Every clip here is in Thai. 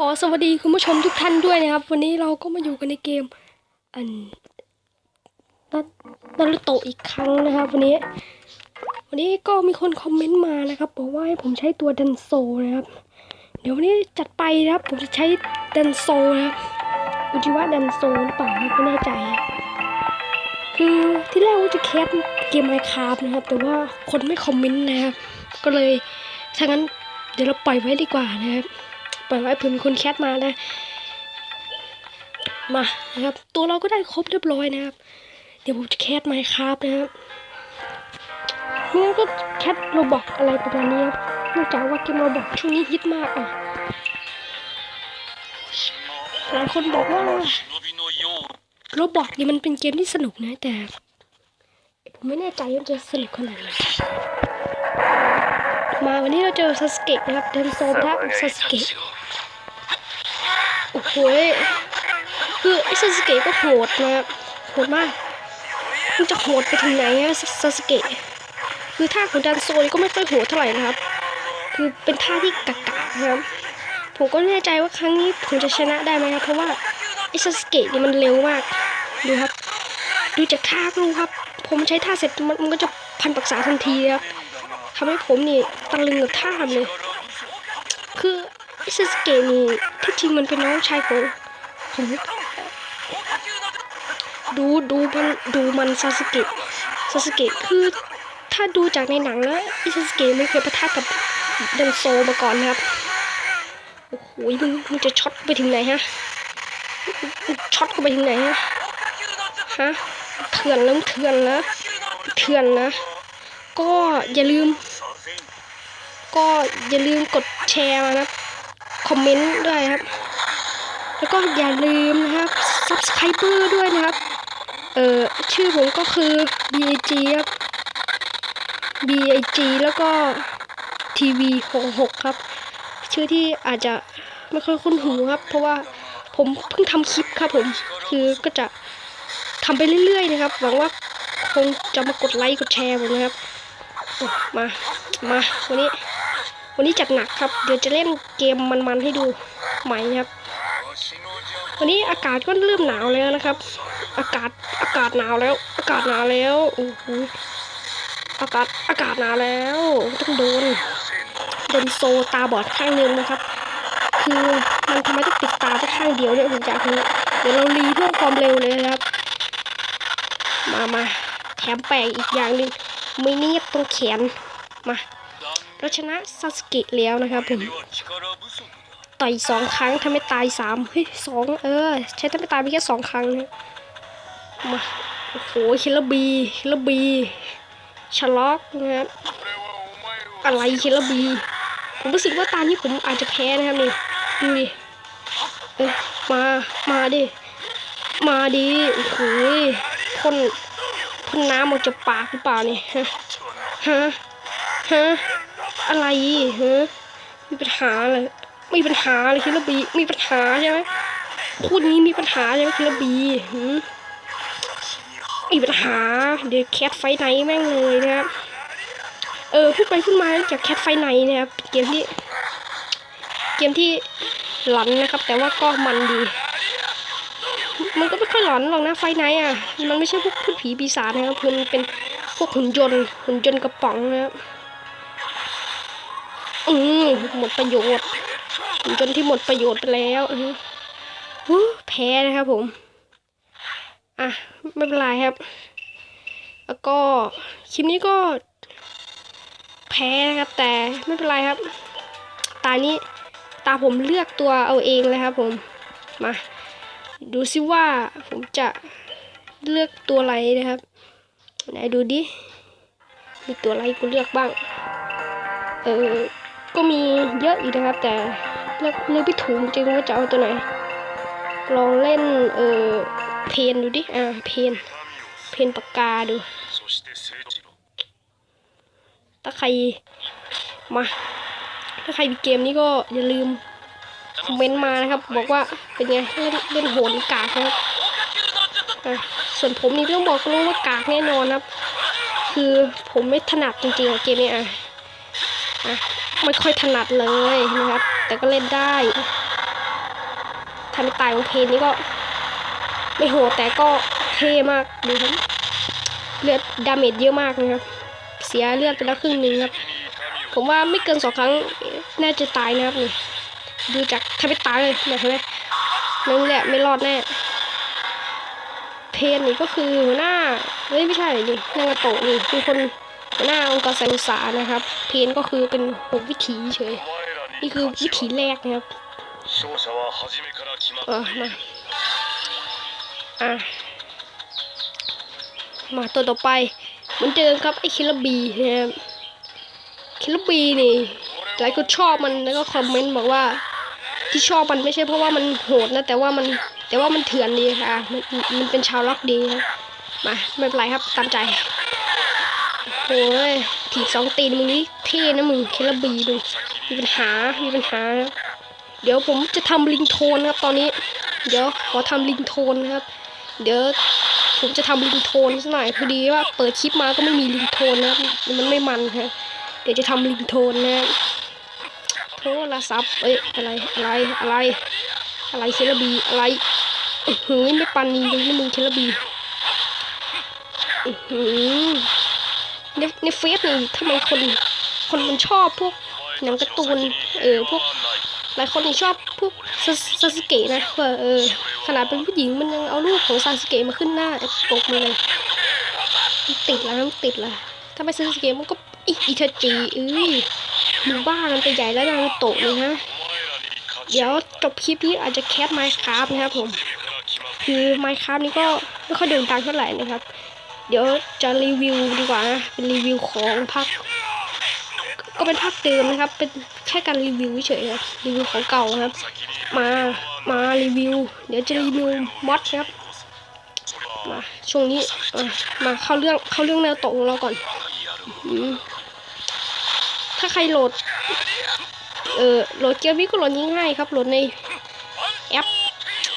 ขอสวัสดีคุณผู้ชมทุกท่านด้วยนะครับ วันนี้เราก็มาอยู่กันในเกม อันนันารุโตอีกครั้งนะครับ วันนี้ วันนี้ก็มีคนคอมเมนต์มานะครับบอกว่าให้ผมใช้ตัวดันโซนะครับ เดี๋ยววันนี้จัดไปนะครับ ผมจะใช้ดันโซนะครับอุจิวะดันโซหรือเปล่าไม่แน่ใจ คือที่แรกว่าจะแคสเกมไมค์คราฟนะครับ แต่ว่าคนไม่คอมเมนต์นะครับ ก็เลยถ้างั้นเดี๋ยวเราปล่อยไว้ดีกว่านะครับ ปล่อยไว้เผื่อมีคนแคสมานะ มานะครับ ตัวเราก็ได้ครบเรียบร้อยนะครับ เดี๋ยวผมจะแคสไมค์คราฟนะครับไม่งั้นก็แคสโรบอกอะไรประมาณนี้ครับนองจากว่าเกมโรบอกช่วงนี้ฮิตมากอะหลายคนบอกว่าโรบอกนี่มันเป็นเกมที่สนุกนะแต่ ผมไม่แน่ใจว่าจะสนุกขนาดไหน มาวันนี้เราเจอซาสเกะนะครับเดินโซนทับซาสเกะโอ้โหคือไอ้ซาสเกะก็โหดนะครับโหดมากมันจะโหดไปถึงไหนอะซาสเกะคือท่าของดันโซนก็ไม่ค่อยโหดเท่าไหร่นะครับ คือเป็นท่าที่กากานะครับผมก็ไม่แน่ใจว่าครั้งนี้ผมจะชนะได้ไหมครับเพราะว่าไอ้ซาสเกะนี่มันเร็วมากดูครับ ดูจากท่าก็รู้ครับ ผมใช้ท่าเสร็จมันมันก็จะพันปรักษาทันทีเลยครับ ทำให้ผมนี่ตะลึงกับท่ามเลย คืออ้ซาสเกะนี่ที่จริงมันเป็นน้องชายของของดูดูมันดูมันซาสเกะซาสเกะคือถ้าดูจากในหนังแล้วอ้ซาสเกะไม่เคยประทะกับดันโซมาก่อนนะครับ โอ้โหมึงมึงจะช็อตไปถึงไหนฮะช็อตเข้าไปถึงไหนฮะฮะเถื่อนแล้วเถื่อนแล้วเถื่อนนะ ก็อย่าลืม ก็อย่าลืมกดแชร์มานะ คอมเมนต์ด้วยครับ แล้วก็อย่าลืมนะครับ subscriber ด้วยนะครับ เอ่อ ชื่อผมก็คือ big ครับ big แล้วก็ tv 66 ครับ ชื่อที่อาจจะไม่ค่อยคุ้นหูครับ เพราะว่าผมเพิ่งทำคลิปครับผม คือก็จะทำไปเรื่อยๆนะครับ หวังว่าคงจะมากดไลค์กดแชร์ผมนะครับ มา มาวันนี้ วันนี้จัดหนักครับ เดี๋ยวจะเล่นเกมมันๆให้ดูใหม่นะครับ วันนี้อากาศก็เริ่มหนาวแล้วนะครับ อากาศอากาศหนาวแล้ว อากาศหนาวแล้วโอ้โหอากาศอากาศหนาวแล้วต้องโดนโดนโซตาบอดข้างนึงนะครับ คือมันทำไมต้องปิดตาแค่ข้างเดียวเนี่ยผมอยากรู้เดี๋ยวเรารีเพิ่มความเร็วเลยนะครับ มามาแถมแปลกอีกอย่างหนึ่ง ไม่เนียบตรงแขนมาเราชนะซาสกะแล้วนะครับผมต่อยสองครั้งทำให้ตายสามเฮ้ยสองเออ ใช้ทำให้ตายไปแค่สองครั้งนะมาโอ้โหคิลบีคิลบีชล็อกนะครับอะไรคิลบี ผมรู้สึกว่าตานี้ผมอาจจะแพ้นะครับนี่ดูดิเอ้ยมามาดิมาดิโอ้โหพ่น พ่นน้ำออกจากปากหรือเปล่าเนี่ยฮะฮะฮะอะไรฮะมีปัญหาเลยมีปัญหาเลยคิลบีมีปัญหาใช่ไหมพูดนี้มีปัญหาใช่ไหมคิลบีหืมมีปัญหาเดี๋ยวแคทไฟไหนแม่งเลยนะครับเออพูดไปพูดมาจากแคทไฟไหนนะครับเกมที่ เกมที่หลอนนะครับ แต่ว่าก็มันดีมันก็ ไม่ค่อยหลอนหรอกนะไฟไหนอะ มันไม่ใช่พวกพูดผีปีศาจนะครับคือนเป็นพวกหุ่นยนต์หุ่นยนต์กระป๋องนะครับอืมหมดประโยชน์หุ่นยนต์ที่หมดประโยชน์ไปแล้วอือแพ้นะครับผม อะไม่เป็นไรครับ แล้วก็คลิปนี้ก็ แพ้นะครับแต่ไม่เป็นไรครับ ตานี้ตาผมเลือกตัวเอาเองเลยครับผมมา ดูซิว่าผมจะเลือกตัวอะไรนะครับไหนดูดิ มีตัวอะไรกูเลือกบ้าง เออ ก็มีเยอะอีกนะครับ แต่เลือกเลือกไม่ถูกจริงว่าจะเอาตัวไหน ลองเล่น เออ เพนดูดิ อ่า เพน เพนปากกาดู ถ้าใคร มา ถ้าใครมีเกมนี้ก็อย่าลืม คอมเมนต์มานะครับ บอกว่าเป็นไงเล่นเล่นโหดกากนะครับส่วนผมนี่ต้องบอกรู้ว่ากากแน่นอนครับ คือผมไม่ถนัดจริงๆเกมนี้อะอะไม่ค่อยถนัดเลยนะครับ แต่ก็เล่นได้ทำให้ตายของเพนนี่ก็ ไม่โหดแต่ก็เท่มากดูครับเลือดดาเมจเยอะมากนะครับ เสียเลือดไปแล้วครึ่งนึงครับ ผมว่าไม่เกินสองครั้งน่าจะตายนะครับนี่ ดูจากทวิตตาเลยนะเห็นไหมนั่นแหละไม่รอดแน่ เพนนี่ก็คือหัวหน้าเฮ้ยไม่ใช่นี่นางาโตะนี่คือคนหัวหน้าองค์กรสายอุสานะครับ เพนก็คือเป็นหกวิถีเฉย นี่คือวิถีแรกนะครับเออมาอะมาตัวต่อไปเหมือนเดิมครับไอคิลบีนะครับคิลบีนี่หลายคนชอบมันแล้วก็คอมเมนต์บอกว่า ที่ชอบมันไม่ใช่เพราะว่ามันโหดนะแต่ว่ามันแต่ว่ามันเถื่อนดีค่ะมันมันเป็นชาวล็อกดีครับมาไม่เป็นไรครับตามใจโอ้ยถีบสองตีนมึงนี่เท่นะมึงเคลบีดูมีปัญหามีปัญหา เดี๋ยวผมจะทำลิงโทนนะครับตอนนี้ เดี๋ยวขอทำลิงโทนนะครับ เดี๋ยวผมจะทำลิงโทนสักหน่อยพอดีว่าเปิดคลิปมาก็ไม่มีลิงโทนนะครับมันไม่มันครับเดี๋ยวจะทำลิงโทนนะครับ โทรศัพท์เอ้ยอะไรอะไรอะไร อะไรเคลบีอะไรหือไม่ปันนีเลยนะมึงเคลบีอื้อหือในในเฟซนี่ทำไมคนคนมันชอบพวกหนังการ์ตูนเออพวกหลายคนยังชอบพวกซาซาสึเกะนะว่าเออขนาดเป็นผู้หญิงมันยังเอารูปของซาสึเกะมาขึ้นหน้าปกมาเลยติดแล้วมันติดละถ้าไม่ซาสเกะมันก็อิอิทจิเอ้ย มึงบ้ามันไปใหญ่แล้วนารูโตะเลยฮะ เดี๋ยวจบคลิปนี้อาจจะแคปไมค์คราฟนะครับผม คือไมค์คราฟนี้ก็ไม่ค่อยเดินทางเท่าไหร่นะครับ เดี๋ยวจะรีวิวดีกว่านะ เป็นรีวิวของภาคก็เป็นภาคเดิมนะครับ เป็นแค่การรีวิวเฉยๆครับรีวิวของเก่าครับ มา มารีวิว เดี๋ยวจะรีวิวมอดครับ มาช่วงนี้มาเข้าเรื่องเข้าเรื่องแนวตะของเราก่อนอืม ถ้าใครโหลด เออโหลดเกมนี้ก็โหลดง่ายๆครับโหลดในแอป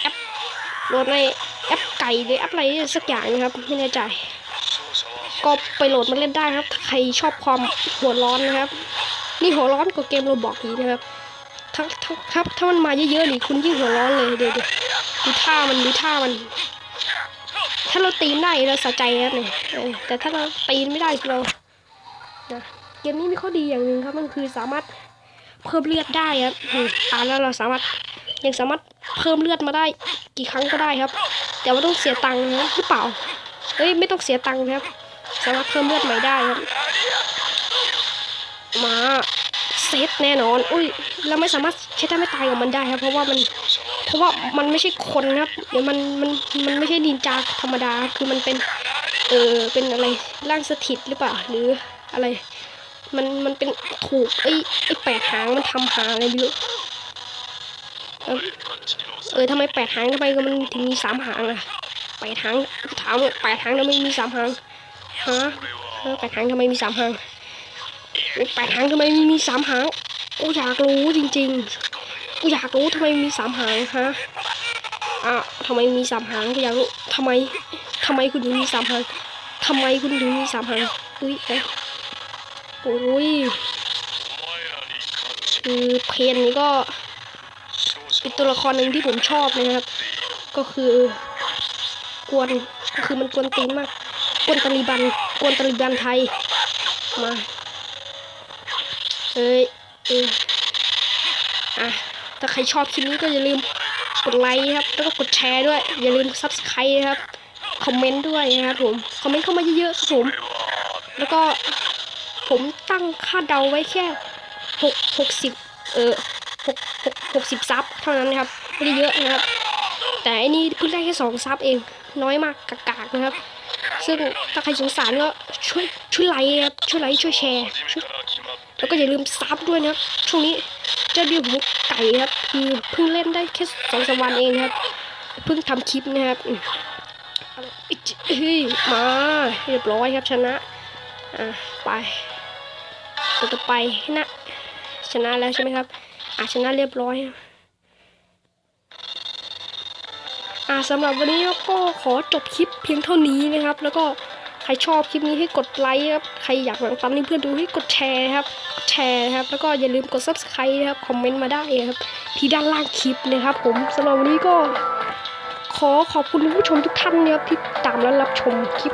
แอปโหลดในแอปไก่หรือแอปอะไรสักอย่างนะครับไม่แน่ใจ ก็ไปโหลดมาเล่นได้ครับ ถ้าใครชอบความหัวร้อนนะครับ นี่หัวร้อนกว่าเกมโรบอกนี้นะครับถ้าถ้าถ้าถ้ามันมาเยอะๆนี่คุณยิ่งหัวร้อนเลยเดี๋ยวดูดูท่ามันดูท่ามัน ถ้าเราตีนได้เราสะใจครับเนี่ยแต่ถ้าเราตีนไม่ได้เรานะ เกมนี้มีข้อดีอย่างหนึ่งครับ มันคือสามารถเพิ่มเลือดได้ครับอืมตาแล้วเราสามารถยังสามารถเพิ่มเลือดมาได้กี่ครั้งก็ได้ครับ แต่ว่าต้องเสียตังค์นะหรือเปล่าเอ้ยไม่ต้องเสียตังค์นะครับ สามารถเพิ่มเลือดใหม่ได้ครับ มาเซตแน่นอน อุ้ยเราไม่สามารถใช้ท่าไม่ตายกับมันได้ครับ เพราะว่ามันเพราะว่ามันไม่ใช่คนครับเดี๋ยวมันมันมันไม่ใช่นินจาธรรมดาคือมันเป็นเออเป็นอะไรร่างสถิตหรือเปล่าหรืออะไร มันมันเป็นถูกไอ้ไอ้แปดหางมันทำหาอะไรไม่รู้เออเออทำไมแปดหางทำไมมันถึงมีสามหางล่ะแปดหางถามว่าแปดหางทำไมมีสามหางฮะแปดหางทำไมมีสามหางเอ้แปดหางทำไมมีสามหางกูอยากรู้จริงๆกูอยากรู้ทำไมมีสามหางฮะอะทำไมมีสามหางกูอยากรู้ทำไมทำไมคุณถึงมีสามหางทำไมคุณถึงมีสามหางอุ้ยเอ้ อ้ยคือเพนนี้ก็เป็นตัวละครหนึ่งที่ผมชอบนะครับ ก็คือกวนก็คือมันกวนตีนมาก กวนตาลีบัน กวนตาลีบันไทย มาเอ้ยเอออะถ้าใครชอบคลิปนี้ก็อย่าลืมกดไลค์ครับ แล้วก็กดแชร์ด้วย อย่าลืม subscribe นะครับ คอมเมนต์ด้วยนะครับผม คอมเมนต์เข้ามาเยอะๆครับผม แล้วก็ ผมตั้งค่าเดาไว้แค่หกหกสิบเออหกหกหกสิบซับเท่านั้นนะครับไม่ได้เยอะนะครับ แต่อันนี้เพิ่งได้แค่สองซับเองน้อยมากกากๆนะครับ ซึ่งถ้าใครสงสารก็ช่วยช่วยไลค์ครับช่วยไลค์ช่วยแชร์ช่วยแล้วก็อย่าลืมซับด้วยนะครับช่วงนี้เจ้าเดียวผมไก่ครับคือเพิ่งเล่นได้แค่สองสามวันเองครับเพิ่งทำคลิปนะครับมาเฮ้ยมาเรียบร้อยครับชนะอะไป ตัวต่อไปนะชนะแล้วใช่ไหมครับอะชนะเรียบร้อยอ่าสำหรับวันนี้ก็ขอจบคลิปเพียงเท่านี้นะครับ แล้วก็ใครชอบคลิปนี้ให้กดไลค์ครับ ใครอยากแบ่งปันให้เพื่อนดูให้กดแชร์ครับ แชร์ครับ แล้วก็อย่าลืมกด subscribe นะครับ คอมเมนต์มาได้ครับ ที่ด้านล่างคลิปนะครับ ผมสำหรับวันนี้ก็ ขอขอบคุณผู้ชมทุกท่านนะครับที่ตามและรับชมคลิป